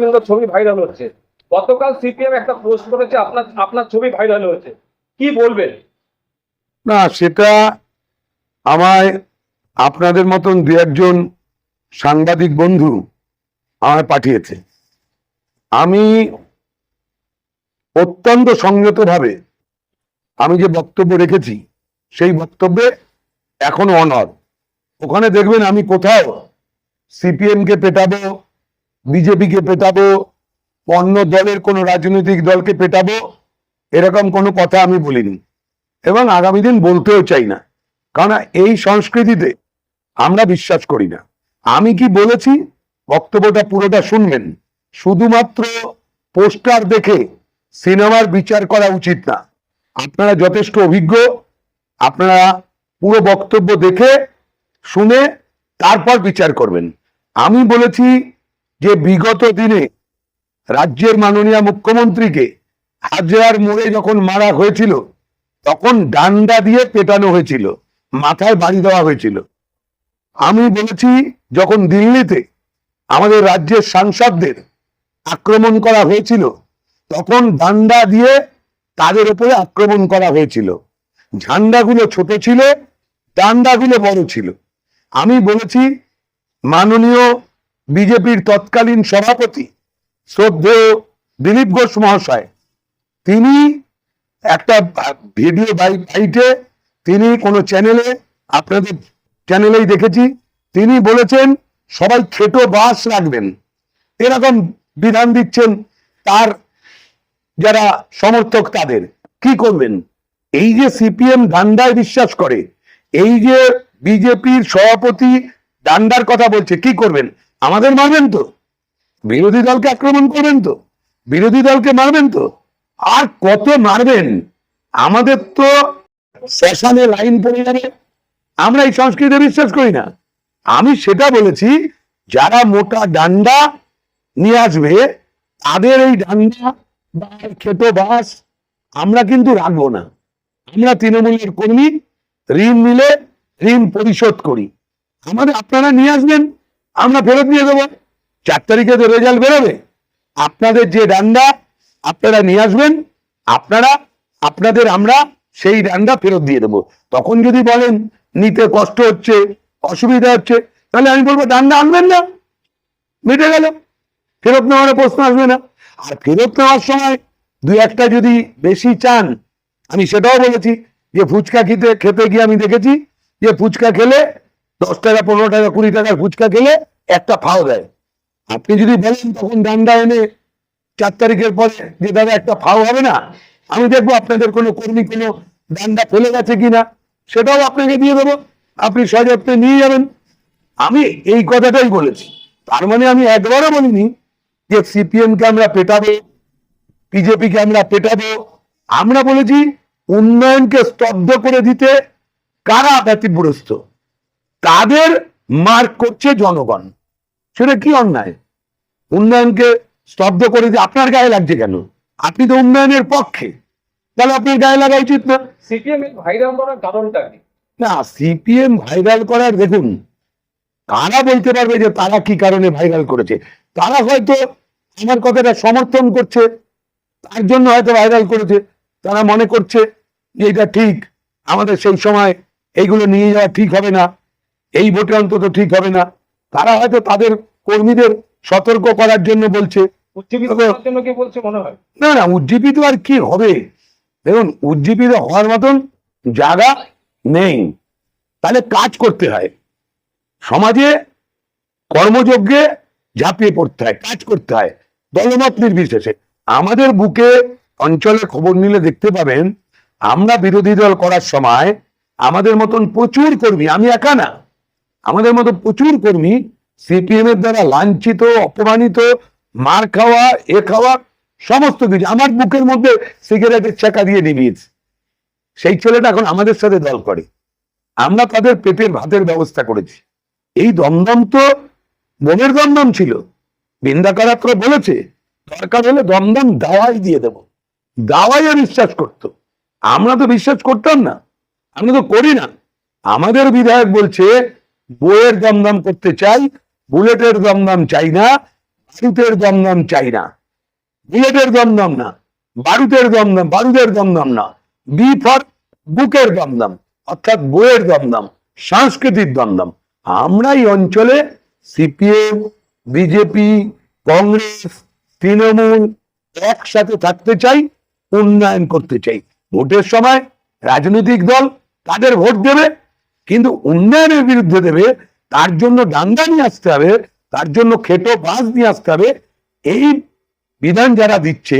বিভিন্ন ছবি ভাইরাল হচ্ছে। গতকাল সিপিএম একটা পোস্ট করেছে, আপনার আপনার ছবি ভাইরাল হয়েছে। কি বলবেন? না, সেটা আমায় আপনাদের মতন দু একজন সাংবাদিক বন্ধু আমায় পাঠিয়েছে। আমি অত্যন্ত সংযতভাবে আমি যে বক্তব্য রেখেছি, সেই বক্তব্যে এখনও অনর ওখানে দেখবেন আমি কোথাও সিপিএম কে পেটাবো বিজেপিকে পেটাবো, অন্য দলের কোনো রাজনৈতিক দলকে পেটাবো, এরকম কোনো কথা আমি বলিনি। এবং আগামী দিন বলতেও চাই না। কারণ এই সংস্কৃতিতে আমরা বিশ্বাস করি না। আমি কি বলেছি? বক্তব্যটা পুরোটা শুনবেন। শুধুমাত্র পোস্টার দেখে সিনেমার বিচার করা উচিত না। আপনারা যথেষ্ট অভিজ্ঞ। আপনারা পুরো বক্তব্য দেখে, শুনে, তারপর বিচার করবেন। আমি বলেছি যে বিগত দিনে রাজ্যের মাননীয় মুখ্যমন্ত্রীকে হাজার মোড়ে যখন মারা হয়েছিল, তখন ডান্ডা দিয়ে পেটানো হয়েছিল, মাথায় বাড়ি দেওয়া হয়েছিল। আমি বলেছি, যখন দিল্লিতে আমাদের রাজ্যের সাংসদদের আক্রমণ করা হয়েছিল, তখন ডান্ডা দিয়ে তাদের উপরে আক্রমণ করা হয়েছিল। ঝান্ডাগুলো ছোট ছিল, ডান্ডাগুলো বড় ছিল। আমি বলেছি, মাননীয় বিজেপির তৎকালীন সভাপতি শ্রদ্ধেয় দিলীপ ঘোষ মহাশয়। তিনি একটা ভিডিও বাইটে তিনি কোনো চ্যানেলে, আপনাদের চ্যানেলেই দেখেছি, তিনি বলেছেন, সবাই খেটো বাস রাখবেন। এরকম বিধান দিচ্ছেন তার যারা সমর্থক তাদের। কি করবেন? এই যে সিপিএম ডান্ডায় বিশ্বাস করে, এই যে বিজেপির সভাপতি ডান্ডার কথা বলছে, কি করবেন? আমাদের মারবেন তো। বিরোধী দলকে আক্রমণ করবেন তো। বিরোধী দলকে মারবেন তো। আর কত মারবেন? আমাদের তো শ্মশানে লাইন পড়ে যাবে। আমরা এই সংস্কৃতিতে বিশ্বাস করি না। আমি সেটা বলেছি, যারা মোটা ডান্ডা নিয়ে আসবে, তাদের এই ডান্ডা বা খেতো বাস আমরা কিন্তু রাখব না। আমরা তৃণমূলের কর্মী, ঋণ নিলে ঋণ পরিশোধ করি। আমাদের আপনারা নিয়ে আসবেন। আমরা ফেরত নিয়ে দেবো। চার তারিখে তো রেজাল্ট বেরোবে। আপনাদের যে ডান্ডা, আপনারা নিয়ে আসবেন, আপনারা, আপনাদের আমরা সেই ডান্ডা ফেরত দিয়ে দেবো। তখন যদি বলেন, নিতে কষ্ট হচ্ছে, অসুবিধা হচ্ছে, তাহলে আমি বলব, ডান্ডা আনবেন না। মিটে গেল। ফেরত নেওয়ার প্রশ্ন আসবে না। আর ফেরত নেওয়ার সময় দুই একটা যদি বেশি চান, আমি সেটাও বলেছি যে ফুচকা খেতে খেতে গিয়ে আমি দেখেছি যে ফুচকা খেলে দশ টাকা, পনেরো টাকা, কুড়ি টাকার ফুচকা খেলে একটা ফাও দেয়। আপনি যদি বলেন তখন ডান্ডা এনে চার তারিখের পরে যে দাদা একটা ফাও হবে না, আমি দেখব আপনাদের কোনো কর্মী কোনো ডান্ডা ফেলে গেছে কিনা, সেটাও আপনাকে দিয়ে দেবো। আপনি সযত্নে নিয়ে যাবেন। আমি এই কথাটাই বলেছি। তার মানে আমি একবারও বলিনি যে সিপিএম কে আমরা পেটাবো, বিজেপিকে আমরা পেটাবো। আমরা বলেছি উন্নয়নকে স্তব্ধ করে দিতে কারা ব্যতিগ্রস্ত তাদের মার্ক করছে জনগণ। সেটা কি অন্যায়? উন্নয়নকে স্তব্ধ করে দিয়ে আপনার গায়ে লাগছে কেন? আপনি তো উন্নয়নের পক্ষে। তাহলে আপনার গায়ে লাগা উচিত না। সিপিএম ভাইরাল করার কারণটা কি? না সিপিএম ভাইরাল করার দেখুন কারা বলতে পারবে যে তারা কি কারণে ভাইরাল করেছে? তারা হয়তো আমার কথাটা সমর্থন করছে তার জন্য হয়তো ভাইরাল করেছে। তারা মনে করছে যে এটা ঠিক আমাদের সেই সময় এইগুলো নিয়ে যাওয়া ঠিক হবে না। এই ভোটে অন্তত ঠিক হবে না। তারা হয়তো তাদের কর্মীদের সতর্ক করার জন্য বলছে। মনে হয়? না না উজ্জীবিত আর কি হবে? দেখুন উজ্জীবিত হওয়ার মতন জায়গা নেই। তাহলে কাজ করতে হয়। সমাজে কর্মযজ্ঞে ঝাঁপিয়ে পড়তে হয় কাজ করতে হয়। দলমত নির্বিশেষে। আমাদের বুকে অঞ্চলে খবর নিলে দেখতে পাবেন আমরা বিরোধী দল করার সময় আমাদের মতন প্রচুর কর্মী আমি একা না আমাদের মতো প্রচুর কর্মী সিপিএম এর দ্বারা লাঞ্ছিত, অপমানিত, মার খাওয়া, এ খাওয়া, সমস্ত কিছু আমার বুকের মধ্যে সিগারেটের চাকা দিয়ে নিবিয়েছে সেই ছেলেটা এখন আমাদের সাথে দল করে। আমরা তাদের পেটের ভাতের ব্যবস্থা করেছি। এই দমদম তো মনের দমদম ছিল। বৃন্দাকারাত্র বলেছে, দরকার হলে দমদম দাওয়াই দিয়ে দেব। দাওয়াইয়ে বিশ্বাস করতো। আমরা তো বিশ্বাস করতাম না। আমরা তো করি না। আমাদের বিধায়ক বলছে বইয়ের দমদম করতে চাই, বুলেটের দমদম চাই না বারুদের দমদম চাই না। বুলেটের দমদম না, বারুদের দমদম বারুদের দমদম না, বি ফর বুকের দমদম, অর্থাৎ বইয়ের দমদম, সাংস্কৃতিক দমদম। আমরা এই অঞ্চলে সিপিএম, বিজেপি, কংগ্রেস, তৃণমূল একসাথে থাকতে চাই, উন্নয়ন করতে চাই। ভোটের সময় রাজনৈতিক দল তাদের ভোট দেবে কিন্তু উন্নয়নের বিরুদ্ধে দেবে তার জন্য ডান্ডা নিয়ে আসতে হবে তার জন্য খেটো বাস নিয়ে আসতে হবে এই বিধান যারা দিচ্ছে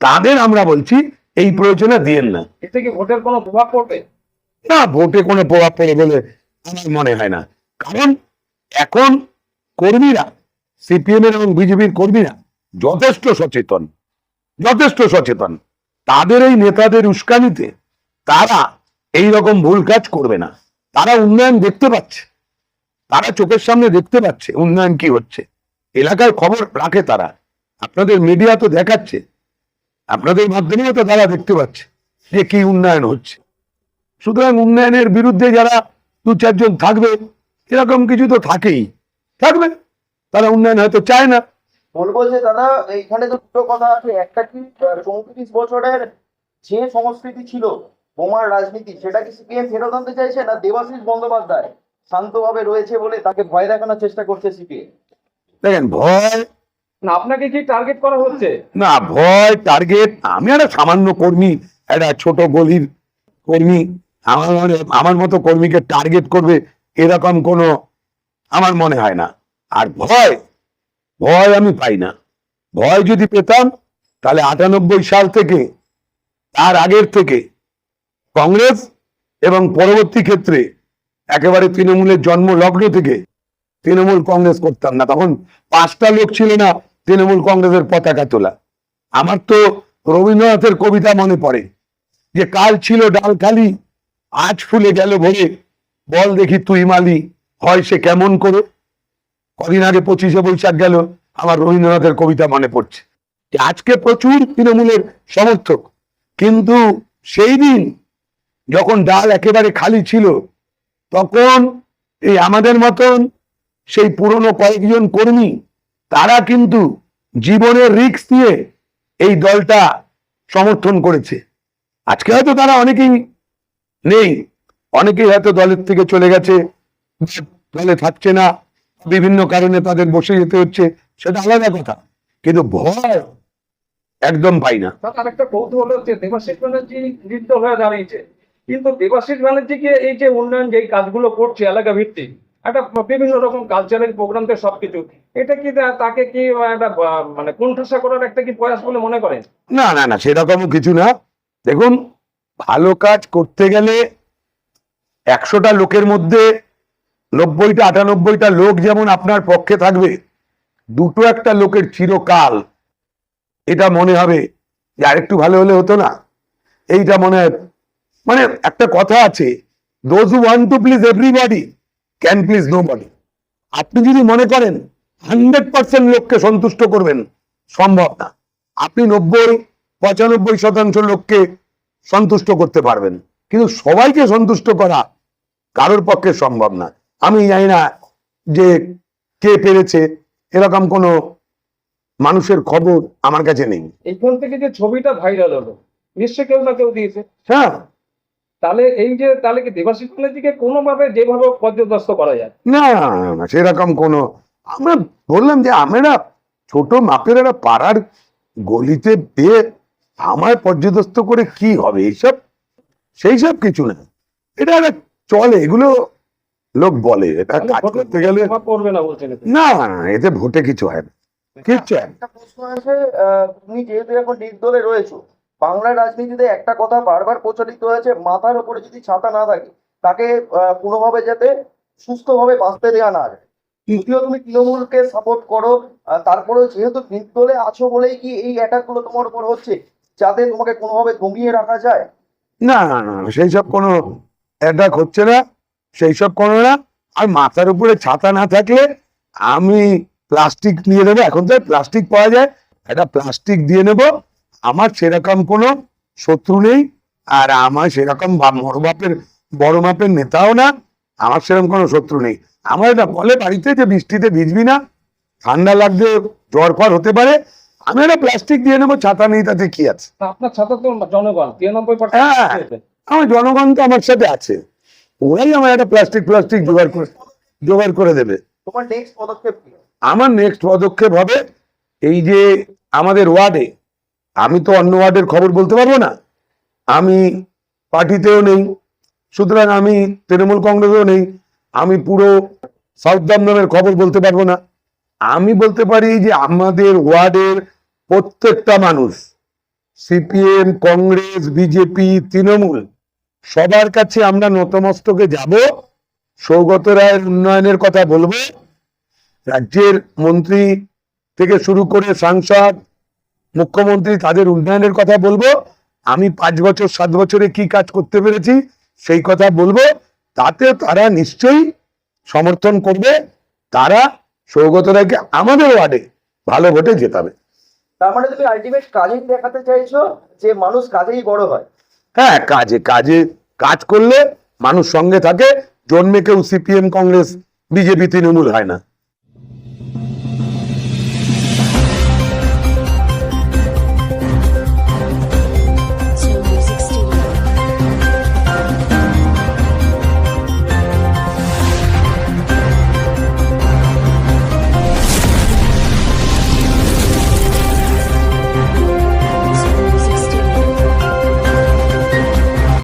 তাদের আমরা বলছি এই প্রয়োজনে দিয়েন না। এতে কি ভোটের কোনো প্রভাব পড়বে? না ভোটে কোনো প্রভাব পড়ে বলে আমার মনে হয় না। কারণ এখন কর্মীরা সিপিএম এর এবং বিজেপির কর্মীরা যথেষ্ট সচেতন যথেষ্ট সচেতন। তাদের এই নেতাদের উস্কানিতে তারা এই রকম ভুল কাজ করবে না। তারা উন্নয়ন দেখতে পাচ্ছে। তারা চোখের সামনে দেখতে পাচ্ছে উন্নয়ন কি হচ্ছে। এলাকার খবর রাখে তারা। আপনাদের মিডিয়া তো দেখাচ্ছে। আপনাদের মাধ্যমেও তো তারা দেখতে পাচ্ছে যে কি উন্নয়ন হচ্ছে। সুতরাং উন্নয়নের বিরুদ্ধে যারা দু চারজন থাকবে, এরকম কিছু তো থাকেই। থাকবে। তারা উন্নয়ন হয়তো চায় না। বলব যে দাদা, এইখানে তো দুটো কথা আছে। একটা কি চৌত্রিশ বছরের যে সংস্কৃতি ছিল বোমার রাজনীতি সেটা কি সিপিএম ফেরত আনতে চাইছে না দেবাশিস বন্দ্যোপাধ্যায় শান্তভাবে রয়েছে বলে তাকে ভয় দেখানোর চেষ্টা করছে সিপিএম দেখেন ভয় না আপনাকে কি টার্গেট করা হচ্ছে? না ভয় টার্গেট আমি একটা সামান্য কর্মী একটা ছোট গলির কর্মী। আমার মনে আমার মতো কর্মীকে টার্গেট করবে এরকম কোনো আমার মনে হয় না। আর ভয় ভয় আমি পাই না। ভয় যদি পেতাম তাহলে আটানব্বই সাল থেকে তার আগের থেকে কংগ্রেস এবং পরবর্তী ক্ষেত্রে একেবারে তৃণমূলের জন্ম লগ্ন থেকে তৃণমূল কংগ্রেস করতাম না। তখন পাঁচটা লোক ছিল না তৃণমূল কংগ্রেসের পতাকা তোলা। আমার তো রবীন্দ্রনাথের কবিতা মনে পড়ে যে, কাল ছিল ডাল খালি, আজ ফুলে গেল ভরে। বল দেখি তুই মালি, হয় সে কেমন করে? কদিন আগে পঁচিশে বৈশাখ গেল, আমার রবীন্দ্রনাথের কবিতা মনে পড়ছে। আজকে প্রচুর তৃণমূলের সমর্থক। কিন্তু সেই দিন যখন ডাল একেবারে খালি ছিল, তখন এই আমাদের মতন সেই পুরনো কয়েকজন কর্মী, তারা কিন্তু জীবনের রিস্ক দিয়ে এই দলটা সমর্থন করেছে। আজকে হয়তো তারা অনেকেই নেই, অনেকেই হয়তো দলের থেকে চলে গেছে, দলে থাকছে না, বিভিন্ন কারণে তাদের বসে যেতে হচ্ছে, সেটা আলাদা কথা। কিন্তু ভয় একদম পাই না। আরেকটা কৌতূহল হচ্ছে, দেবাশিস ব্যানার্জি নৃত্য হয়ে দাঁড়িয়েছে। কিন্তু দেবাশিস ব্যানার্জিকে এই যে উন্নয়ন যে কাজগুলো করছে এলাকা ভিত্তিক একটা বিভিন্ন রকম কালচারাল প্রোগ্রাম তো সবকিছু, এটা কি তাকে কি একটা মানে কোণঠাসা করার একটা কি প্রয়াস বলে মনে করেন? না না না সেরকমও কিছু না। দেখুন, ভালো কাজ করতে গেলে একশোটা লোকের মধ্যে নব্বইটা, আটানব্বইটা লোক যেমন আপনার পক্ষে থাকবে, দুটো একটা লোকের চিরকাল। এটা মনে হবে যে আরেকটু ভালো হলে হতো না। এইটা মনে হয় মানে একটা কথা আছে those who want to please everybody can please nobody আপনি যদি মনে করেন হান্ড্রেড পার্সেন্ট লোককে সন্তুষ্ট করবেন সম্ভব না। আপনি নব্বই পঁচানব্বই শতাংশ লোককে সন্তুষ্ট করতে পারবেন। কিন্তু সবাইকে সন্তুষ্ট করা কারোর পক্ষে সম্ভব না। আমি জানি না যে কে পেরেছে এরকম কোনো মানুষের খবর আমার কাছে নেই। এইখান থেকে যে ছবিটা ভাইরাল হলো নিশ্চয়ই কেউ না কেউ দিয়েছে। হ্যাঁ। তাহলে এই যে তাহলে কি দেবাশিস ব্যানার্জিকে কোনোভাবে যেভাবে পর্যদস্ত করা যায় না না, সেরকম কোনো আমরা বললাম যে আমরা ছোট মাপের একটা পাড়ার গলিতে পেয়ে আমার পর্যদস্ত করে কি হবে এইসব সেই সব কিছু না এটা একটা চলে এগুলো লোক বলে এটা কাজ করতে গেলে পড়বে না বলছেন এতে। না না, না, এতে ভোটে কিছু হয় না কিচ্ছু হয় না। একটা প্রশ্ন আছে আহ, তুমি যেহেতু এখন নির্দলে রয়েছো বাংলার রাজনীতিতে একটা কথা বারবার প্রচলিত হয়েছে মাথার উপরে যদি ছাতা না থাকে তাকে কোনোভাবে যাতে সুস্থভাবে বাঁচতে দেওয়া না যায়। যদিও তুমি তৃণমূলকে সাপোর্ট করো তারপরে যেহেতু নির্দলে আছো বলেই কি এই অ্যাটাকগুলো তোমার উপর হচ্ছে যাতে তোমাকে কোনোভাবে দমিয়ে রাখা যায়? না না না, সেই সব কোনো অ্যাটাক হচ্ছে না সেই সব কোনো না। আর মাথার উপরে ছাতা না থাকলে আমি প্লাস্টিক নিয়ে নেব এখন তো প্লাস্টিক পাওয়া যায়। একটা প্লাস্টিক দিয়ে নেব আমার সেরকম কোনো শত্রু নেই আর আমার সেরকম বড় বাপের বড় মাপের নেতাও না আমার সেরকম কোনো শত্রু নেই। আমার এটা বলে বাড়িতে যে বৃষ্টিতে ভিজবি না ঠান্ডা লাগবে জ্বর ফর হতে পারে আমি একটা প্লাস্টিক দিয়ে নেব ছাতা নেই তাতে কি আছে? আপনার ছাত্র তো জনগণ তিরানব্বই হ্যাঁ আমার জনগণ তো আমার সাথে আছে। ওরাই আমার একটা প্লাস্টিক প্লাস্টিক জোগাড় করে জোগাড় করে দেবে। তোমার নেক্সট পদক্ষেপ আমার নেক্সট পদক্ষেপ হবে এই যে আমাদের ওয়ার্ডে আমি তো অন্য ওয়ার্ডের খবর বলতে পারব না। আমি পার্টিতেও নেই, সুতরাং আমি তৃণমূল কংগ্রেসেও নেই, আমি পুরো সাউথ দমদমের খবর বলতে পারব না। আমি বলতে পারি যে আমাদের ওয়ার্ডের প্রত্যেকটা মানুষ, সিপিএম, কংগ্রেস, বিজেপি, তৃণমূল, সবার কাছে আমরা নতমস্তকে যাব, সৌগত রায়ের উন্নয়নের কথা বলব, রাজ্যের মন্ত্রী থেকে শুরু করে সাংসদ মুখ্যমন্ত্রী তাদের উন্নয়নের কথা বলব। আমি পাঁচ বছর সাত বছরে কি কাজ করতে পেরেছি সেই কথা বলব। তাতে তারা নিশ্চয়ই সমর্থন করবে। তারা সৌগত রায়কে আমাদের ওয়ার্ডে ভালো ভোটে জেতাবে। তার মানে তুমি আলটিমেট কাজেই দেখাতে চাইছো যে মানুষ কাজেই বড় হয়? হ্যাঁ কাজে কাজে কাজ করলে মানুষ সঙ্গে থাকে। জন্মে কেউ সিপিএম কংগ্রেস বিজেপি তৃণমূল হয় না।